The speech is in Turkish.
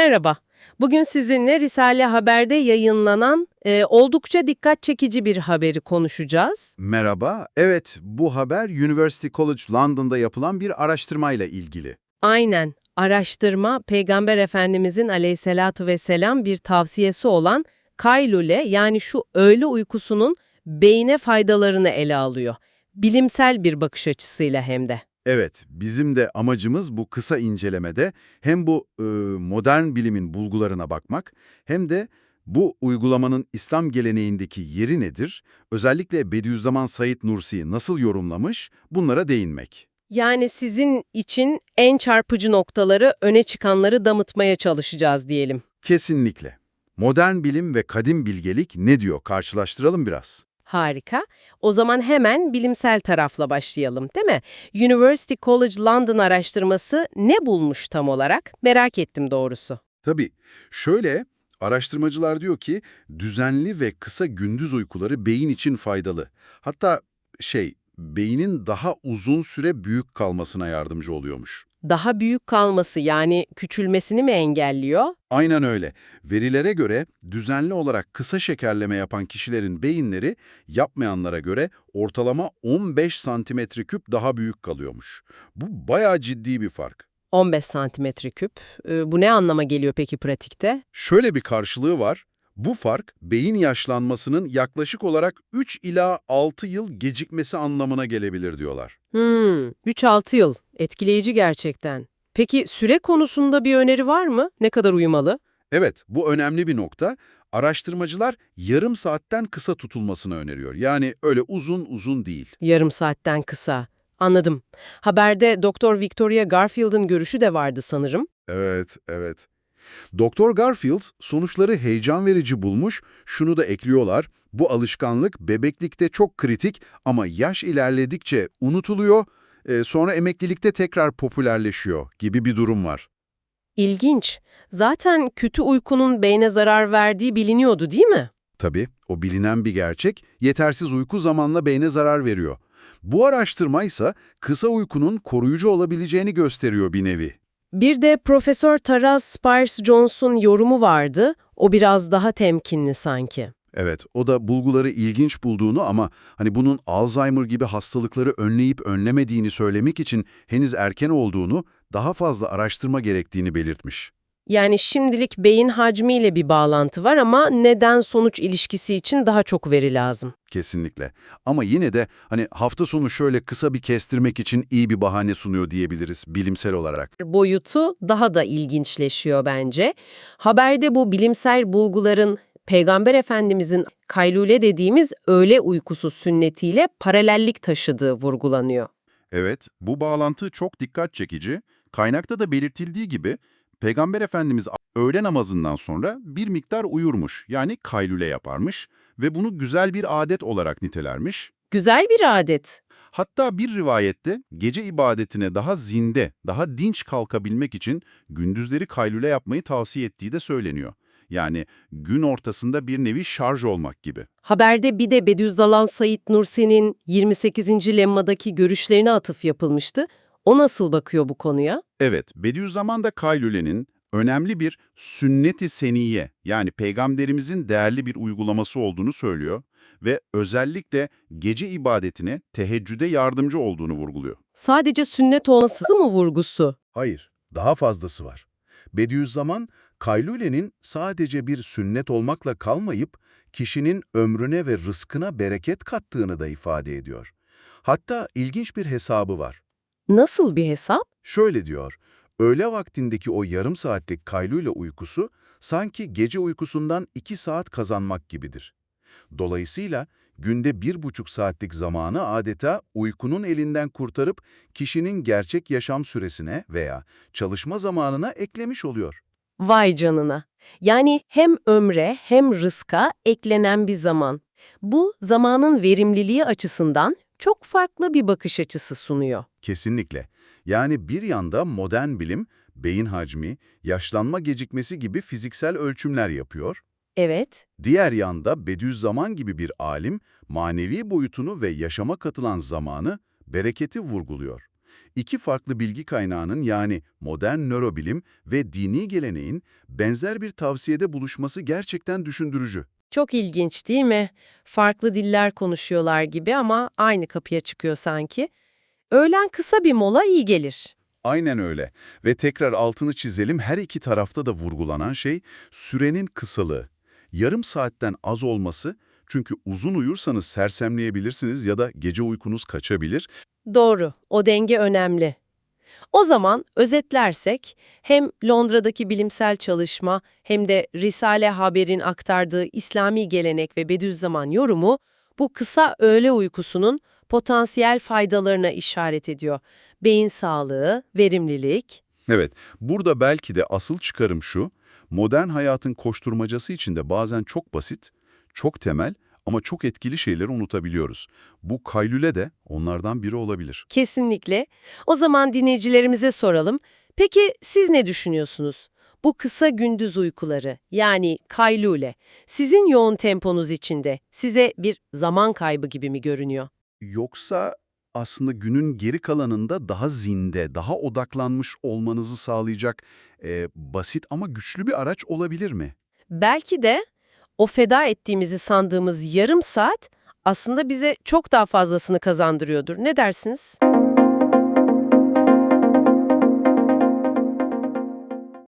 Merhaba. Bugün sizinle Risale Haber'de yayınlanan e, oldukça dikkat çekici bir haberi konuşacağız. Merhaba. Evet, bu haber University College London'da yapılan bir araştırmayla ilgili. Aynen. Araştırma, Peygamber Efendimizin aleyhissalatu vesselam bir tavsiyesi olan kaylule yani şu öğle uykusunun beyne faydalarını ele alıyor. Bilimsel bir bakış açısıyla hem de. Evet, bizim de amacımız bu kısa incelemede hem bu e, modern bilimin bulgularına bakmak hem de bu uygulamanın İslam geleneğindeki yeri nedir, özellikle Bediüzzaman Said Nursi'yi nasıl yorumlamış, bunlara değinmek. Yani sizin için en çarpıcı noktaları, öne çıkanları damıtmaya çalışacağız diyelim. Kesinlikle. Modern bilim ve kadim bilgelik ne diyor? Karşılaştıralım biraz. Harika. O zaman hemen bilimsel tarafla başlayalım, değil mi? University College London araştırması ne bulmuş tam olarak? Merak ettim doğrusu. Tabii. Şöyle, araştırmacılar diyor ki düzenli ve kısa gündüz uykuları beyin için faydalı. Hatta şey, beynin daha uzun süre büyük kalmasına yardımcı oluyormuş. Daha büyük kalması yani küçülmesini mi engelliyor? Aynen öyle. Verilere göre düzenli olarak kısa şekerleme yapan kişilerin beyinleri yapmayanlara göre ortalama 15 santimetre küp daha büyük kalıyormuş. Bu bayağı ciddi bir fark. 15 santimetre küp. Ee, bu ne anlama geliyor peki pratikte? Şöyle bir karşılığı var. Bu fark beyin yaşlanmasının yaklaşık olarak 3 ila 6 yıl gecikmesi anlamına gelebilir diyorlar. Hmm, 3-6 yıl. Etkileyici gerçekten. Peki süre konusunda bir öneri var mı? Ne kadar uyumalı? Evet, bu önemli bir nokta. Araştırmacılar yarım saatten kısa tutulmasını öneriyor. Yani öyle uzun uzun değil. Yarım saatten kısa. Anladım. Haberde Doktor Victoria Garfield'ın görüşü de vardı sanırım. Evet, evet. Doktor Garfield sonuçları heyecan verici bulmuş, şunu da ekliyorlar. Bu alışkanlık bebeklikte çok kritik ama yaş ilerledikçe unutuluyor, e, sonra emeklilikte tekrar popülerleşiyor gibi bir durum var. İlginç. Zaten kötü uykunun beyne zarar verdiği biliniyordu değil mi? Tabii, o bilinen bir gerçek, yetersiz uyku zamanla beyne zarar veriyor. Bu araştırma ise kısa uykunun koruyucu olabileceğini gösteriyor bir nevi. Bir de Profesör Taraz Spires Jones'un yorumu vardı. O biraz daha temkinli sanki. Evet, o da bulguları ilginç bulduğunu ama hani bunun Alzheimer gibi hastalıkları önleyip önlemediğini söylemek için henüz erken olduğunu, daha fazla araştırma gerektiğini belirtmiş. Yani şimdilik beyin hacmiyle bir bağlantı var ama neden-sonuç ilişkisi için daha çok veri lazım. Kesinlikle. Ama yine de hani hafta sonu şöyle kısa bir kestirmek için iyi bir bahane sunuyor diyebiliriz bilimsel olarak. Boyutu daha da ilginçleşiyor bence. Haberde bu bilimsel bulguların Peygamber Efendimizin kaylule dediğimiz öğle uykusu sünnetiyle paralellik taşıdığı vurgulanıyor. Evet, bu bağlantı çok dikkat çekici. Kaynakta da belirtildiği gibi Peygamber Efendimiz öğle namazından sonra bir miktar uyurmuş, yani kaylule yaparmış ve bunu güzel bir adet olarak nitelermiş. Güzel bir adet. Hatta bir rivayette gece ibadetine daha zinde, daha dinç kalkabilmek için gündüzleri kaylule yapmayı tavsiye ettiği de söyleniyor. Yani gün ortasında bir nevi şarj olmak gibi. Haberde bir de Bediüzzaman Said Nursi'nin 28. lemmadaki görüşlerine atıf yapılmıştı. O nasıl bakıyor bu konuya? Evet, Bediüzzaman da Kaylüle'nin önemli bir sünnet-i seniye yani peygamberimizin değerli bir uygulaması olduğunu söylüyor ve özellikle gece ibadetine teheccüde yardımcı olduğunu vurguluyor. Sadece sünnet olması mı vurgusu? Hayır, daha fazlası var. Bediüzzaman, Kaylüle'nin sadece bir sünnet olmakla kalmayıp, kişinin ömrüne ve rızkına bereket kattığını da ifade ediyor. Hatta ilginç bir hesabı var. Nasıl bir hesap? Şöyle diyor, öğle vaktindeki o yarım saatlik kaylule uykusu, sanki gece uykusundan iki saat kazanmak gibidir. Dolayısıyla günde bir buçuk saatlik zamanı adeta uykunun elinden kurtarıp kişinin gerçek yaşam süresine veya çalışma zamanına eklemiş oluyor. Vay canına. Yani hem ömre hem rızka eklenen bir zaman. Bu zamanın verimliliği açısından çok farklı bir bakış açısı sunuyor. Kesinlikle. Yani bir yanda modern bilim, beyin hacmi, yaşlanma gecikmesi gibi fiziksel ölçümler yapıyor. Evet, Diğer yanda Bediüzzaman gibi bir alim, manevi boyutunu ve yaşama katılan zamanı, bereketi vurguluyor. İki farklı bilgi kaynağının yani modern nörobilim ve dini geleneğin benzer bir tavsiyede buluşması gerçekten düşündürücü. Çok ilginç değil mi? Farklı diller konuşuyorlar gibi ama aynı kapıya çıkıyor sanki. Öğlen kısa bir mola iyi gelir. Aynen öyle. Ve tekrar altını çizelim her iki tarafta da vurgulanan şey sürenin kısalığı. Yarım saatten az olması çünkü uzun uyursanız sersemleyebilirsiniz ya da gece uykunuz kaçabilir. Doğru, o denge önemli. O zaman özetlersek hem Londra'daki bilimsel çalışma hem de Risale Haber'in aktardığı İslami gelenek ve Bediüzzaman yorumu bu kısa öğle uykusunun potansiyel faydalarına işaret ediyor. Beyin sağlığı, verimlilik, Evet, burada belki de asıl çıkarım şu, modern hayatın koşturmacası içinde bazen çok basit, çok temel ama çok etkili şeyleri unutabiliyoruz. Bu kaylüle de onlardan biri olabilir. Kesinlikle. O zaman dinleyicilerimize soralım. Peki siz ne düşünüyorsunuz? Bu kısa gündüz uykuları yani kaylule sizin yoğun temponuz içinde size bir zaman kaybı gibi mi görünüyor? Yoksa aslında günün geri kalanında daha zinde, daha odaklanmış olmanızı sağlayacak e, basit ama güçlü bir araç olabilir mi? Belki de o feda ettiğimizi sandığımız yarım saat aslında bize çok daha fazlasını kazandırıyordur. Ne dersiniz?